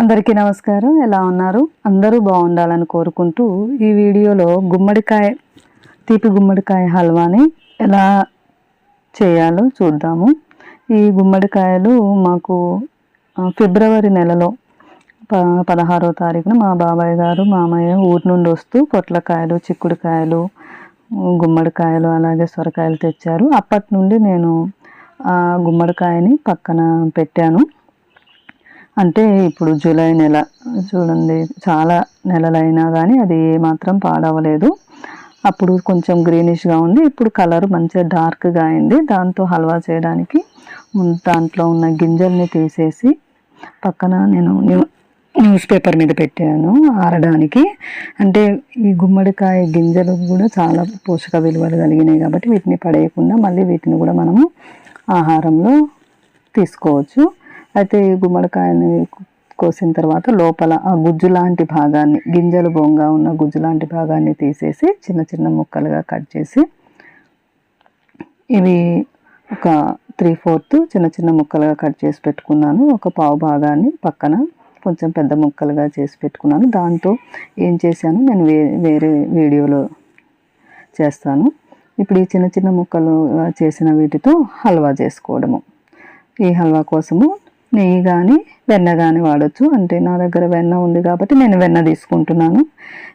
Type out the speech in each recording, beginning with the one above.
అందరికీ నమస్కారం. ఎలా ఉన్నారు? అందరూ బాగుండాలని కోరుకుంటూ ఈ వీడియోలో గుమ్మడికాయ తీపి గుమ్మడికాయ హల్వాని ఎలా చేయాలో చూద్దాము. ఈ గుమ్మడికాయలు మాకు ఫిబ్రవరి నెలలో ప పదహారో తారీఖున మా బాబాయ్ గారు మామయ్య ఊరి నుండి వస్తూ పొట్లకాయలు చిక్కుడుకాయలు గుమ్మడికాయలు అలాగే సొరకాయలు తెచ్చారు. అప్పటి నుండి నేను ఆ గుమ్మడికాయని పక్కన పెట్టాను. అంటే ఇప్పుడు జూలై నెల చూడండి చాలా నెలలైనా కానీ అది ఏమాత్రం పాడవలేదు. అప్పుడు కొంచెం గ్రీనిష్గా ఉంది. ఇప్పుడు కలర్ మంచిగా డార్క్గా అయింది. దాంతో హల్వా చేయడానికి దాంట్లో ఉన్న గింజల్ని తీసేసి పక్కన నేను న్యూ- న్యూస్ పేపర్ మీద పెట్టాను ఆరడానికి. అంటే ఈ గుమ్మడికాయ గింజలు కూడా చాలా పోషక విలువలు కలిగినాయి కాబట్టి వీటిని పడేయకుండా మళ్ళీ వీటిని కూడా మనము ఆహారంలో తీసుకోవచ్చు. అయితే ఈ గుమ్మడికాయని కోసిన తర్వాత లోపల ఆ గుజ్జు లాంటి భాగాన్ని గింజలు బొంగా ఉన్న గుజ్జు లాంటి భాగాన్ని తీసేసి చిన్న చిన్న ముక్కలుగా కట్ చేసి ఇవి ఒక త్రీ ఫోర్త్ చిన్న చిన్న ముక్కలుగా కట్ చేసి పెట్టుకున్నాను. ఒక పావు భాగాన్ని పక్కన కొంచెం పెద్ద ముక్కలుగా చేసి పెట్టుకున్నాను. దాంతో ఏం చేశాను నేను వే వేరే వీడియోలో చేస్తాను. ఇప్పుడు ఈ చిన్న చిన్న ముక్కలు చేసిన వీటితో హల్వా చేసుకోవడము. ఈ హల్వా కోసము నెయ్యి కానీ వెన్న కానీ వాడచ్చు. అంటే నా దగ్గర వెన్న ఉంది కాబట్టి నేను వెన్న తీసుకుంటున్నాను.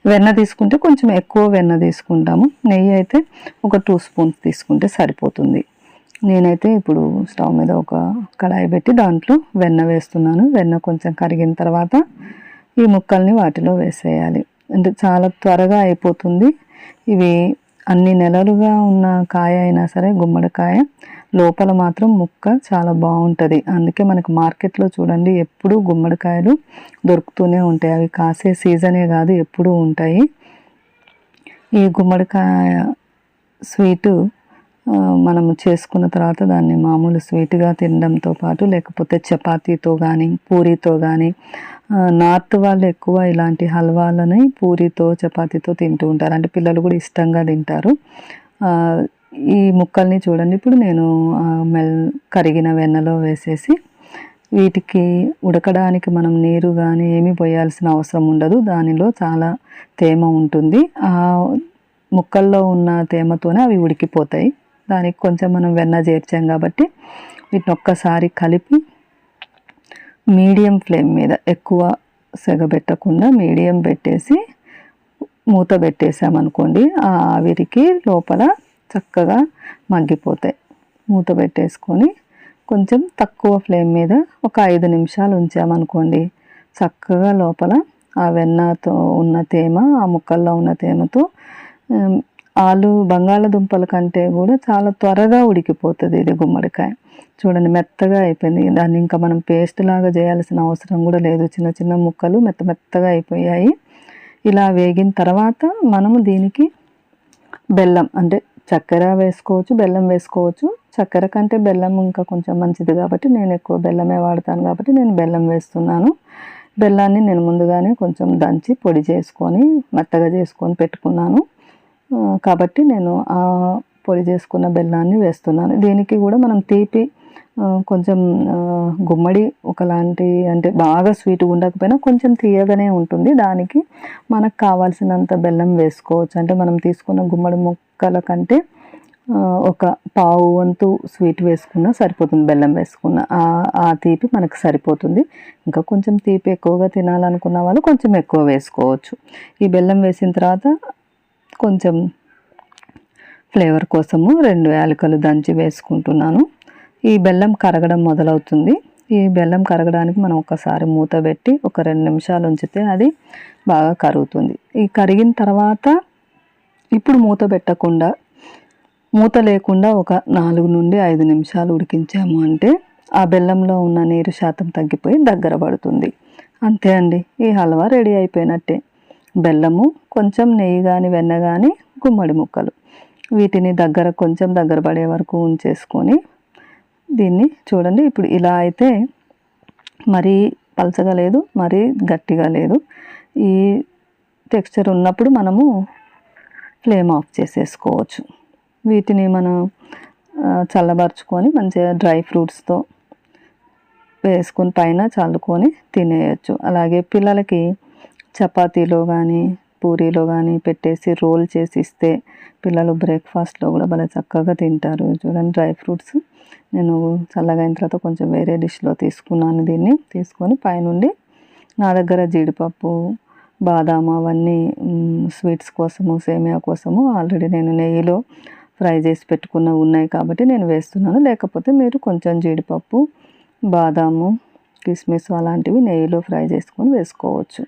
వెన్న తీసుకుంటే కొంచెం ఎక్కువ వెన్న తీసుకుంటాము. నెయ్యి అయితే ఒక టూ స్పూన్స్ తీసుకుంటే సరిపోతుంది. నేనైతే ఇప్పుడు స్టవ్ మీద ఒక కడాయి పెట్టి దాంట్లో వెన్న వేస్తున్నాను. వెన్న కొంచెం కరిగిన తర్వాత ఈ ముక్కల్ని వాటిలో వేసేయాలి. అంటే చాలా త్వరగా అయిపోతుంది. ఇవి అన్ని నెలలుగా ఉన్న కాయ అయినా సరే గుమ్మడికాయ లోపల మాత్రం ముక్క చాలా బాగుంటుంది. అందుకే మనకు మార్కెట్లో చూడండి ఎప్పుడూ గుమ్మడికాయలు దొరుకుతూనే ఉంటాయి. అవి కాసే సీజనే కాదు ఎప్పుడూ ఉంటాయి. ఈ గుమ్మడికాయ స్వీటు మనం చేసుకున్న తర్వాత దాన్ని మామూలు స్వీట్గా తినడంతో పాటు లేకపోతే చపాతీతో కానీ పూరీతో కానీ నార్త్ వాళ్ళు ఎక్కువ ఇలాంటి హల్వాలని పూరితో చపాతీతో తింటూ ఉంటారు. అంటే పిల్లలు కూడా ఇష్టంగా తింటారు. ఈ ముక్కల్ని చూడండి. ఇప్పుడు నేను మెల్ కరిగిన వెన్నలో వేసేసి వీటికి ఉడకడానికి మనం నీరు కానీ ఏమీ పోయాల్సిన అవసరం ఉండదు. దానిలో చాలా తేమ ఉంటుంది. ఆ ముక్కల్లో ఉన్న తేమతోనే అవి ఉడికిపోతాయి. దానికి కొంచెం మనం వెన్న చేర్చాం కాబట్టి వీటిని ఒక్కసారి కలిపి మీడియం ఫ్లేమ్ మీద ఎక్కువ సెగ పెట్టకుండా మీడియం పెట్టేసి మూత పెట్టేసామనుకోండి ఆ ఆవిరికి లోపల చక్కగా మగ్గిపోతాయి. మూత పెట్టేసుకొని కొంచెం తక్కువ ఫ్లేమ్ మీద ఒక ఐదు నిమిషాలు ఉంచామనుకోండి చక్కగా లోపల ఆ వెన్నతో ఉన్న తేమ ఆ ముక్కల్లో ఉన్న తేమతో ఆలు బంగాళదుంపల కంటే కూడా చాలా త్వరగా ఉడికిపోతుంది ఇది గుమ్మడికాయ. చూడండి మెత్తగా అయిపోయింది. దాన్ని ఇంకా మనం పేస్ట్ లాగా చేయాల్సిన అవసరం కూడా లేదు. చిన్న చిన్న ముక్కలు మెత్త మెత్తగా అయిపోయాయి. ఇలా వేగిన తర్వాత మనము దీనికి బెల్లం అంటే చక్కెర వేసుకోవచ్చు బెల్లం వేసుకోవచ్చు. చక్కెర కంటే బెల్లం ఇంకా కొంచెం మంచిది కాబట్టి నేను ఎక్కువ బెల్లమే వాడతాను కాబట్టి నేను బెల్లం వేస్తున్నాను. బెల్లాన్ని నేను ముందుగానే కొంచెం దంచి పొడి చేసుకొని మెత్తగా చేసుకొని పెట్టుకున్నాను. కాబట్టి నేను ఆ పొడి చేసుకున్న బెల్లాన్ని వేస్తున్నాను. దీనికి కూడా మనం తీపి కొంచెం గుమ్మడి ఒకలాంటి అంటే బాగా స్వీట్గా ఉండకపోయినా కొంచెం తీయగానే ఉంటుంది. దానికి మనకు కావాల్సినంత బెల్లం వేసుకోవచ్చు. అంటే మనం తీసుకున్న గుమ్మడి ముక్కల కంటే ఒక పావు వంతు స్వీట్ వేసుకున్నా సరిపోతుంది బెల్లం వేసుకున్న. ఆ తీపి మనకు సరిపోతుంది. ఇంకా కొంచెం తీపి ఎక్కువగా తినాలనుకున్న వాళ్ళు కొంచెం ఎక్కువ వేసుకోవచ్చు. ఈ బెల్లం వేసిన తర్వాత కొంచెం ఫ్లేవర్ కోసము రెండు యాలకులు దంచి వేసుకుంటున్నాను. ఈ బెల్లం కరగడం మొదలవుతుంది. ఈ బెల్లం కరగడానికి మనం ఒకసారి మూత పెట్టి ఒక రెండు నిమిషాలు ఉంచితే అది బాగా కరుగుతుంది. ఈ కరిగిన తర్వాత ఇప్పుడు మూత పెట్టకుండా మూత లేకుండా ఒక నాలుగు నుండి ఐదు నిమిషాలు ఉడికించాము అంటే ఆ బెల్లంలో ఉన్న నీరు శాతం తగ్గిపోయి దగ్గర పడుతుంది. అంతే అండి. ఈ హల్వా రెడీ అయిపోయినట్టే. బెల్లము కొంచెం నెయ్యి కానీ వెన్న కానీ గుమ్మడి ముక్కలు. వీటిని దగ్గర కొంచెం దగ్గర పడే వరకు ఉంచేసుకొని దీన్ని చూడండి. ఇప్పుడు ఇలా అయితే మరీ పలచగా లేదు మరీ గట్టిగా లేదు. ఈ టెక్స్చర్ ఉన్నప్పుడు మనము ఫ్లేమ్ ఆఫ్ చేసేసుకోవచ్చు. వీటిని మనం చల్లబరుచుకొని మంచిగా డ్రై ఫ్రూట్స్తో వేసుకొని పైన చల్లుకొని తినేయచ్చు. అలాగే పిల్లలకి చపాతీలో కానీ పూరీలో కానీ పెట్టేసి రోల్ చేసి ఇస్తే పిల్లలు బ్రేక్ఫాస్ట్లో కూడా భలే చక్కగా తింటారు. చూడండి డ్రై ఫ్రూట్స్. నేను చల్లగా అయిన తర్వాత కొంచెం వేరే డిష్లో తీసుకున్నాను దీన్ని. తీసుకొని పైనుండి నా దగ్గర జీడిపప్పు బాదాం అవన్నీ స్వీట్స్ కోసము సేమియా కోసము ఆల్రెడీ నేను నెయ్యిలో ఫ్రై చేసి పెట్టుకున్న ఉన్నాయి కాబట్టి నేను వేస్తున్నాను. లేకపోతే మీరు కొంచెం జీడిపప్పు బాదాము కిస్మిస్ అలాంటివి నెయ్యిలో ఫ్రై చేసుకొని వేసుకోవచ్చు.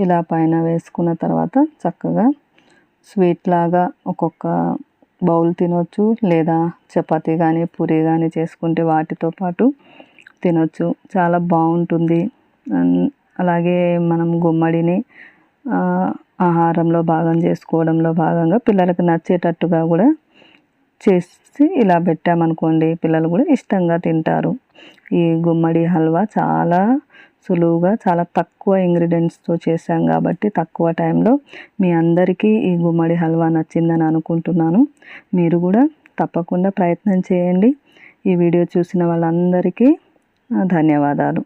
ఇలా పైన వేసుకున్న తర్వాత చక్కగా స్వీట్ లాగా ఒక్కొక్క బౌల్ తినొచ్చు లేదా చపాతీ కానీ పూరి కానీ చేసుకుంటే వాటితో పాటు తినొచ్చు. చాలా బాగుంటుంది. అలాగే మనం గుమ్మడిని ఆహారంలో భాగం చేసుకోవడంలో భాగంగా పిల్లలకు నచ్చేటట్టుగా కూడా చేసి ఇలా పెట్టామనుకోండి పిల్లలు కూడా ఇష్టంగా తింటారు. ఈ గుమ్మడి హల్వా చాలా సులువుగా చాలా తక్కువ ఇంగ్రీడియంట్స్తో చేశాం కాబట్టి తక్కువ టైంలో మీ అందరికీ ఈ గుమ్మడి హల్వా నచ్చిందని అనుకుంటున్నాను. మీరు కూడా తప్పకుండా ప్రయత్నం చేయండి. ఈ వీడియో చూసిన వాళ్ళందరికీ ధన్యవాదాలు.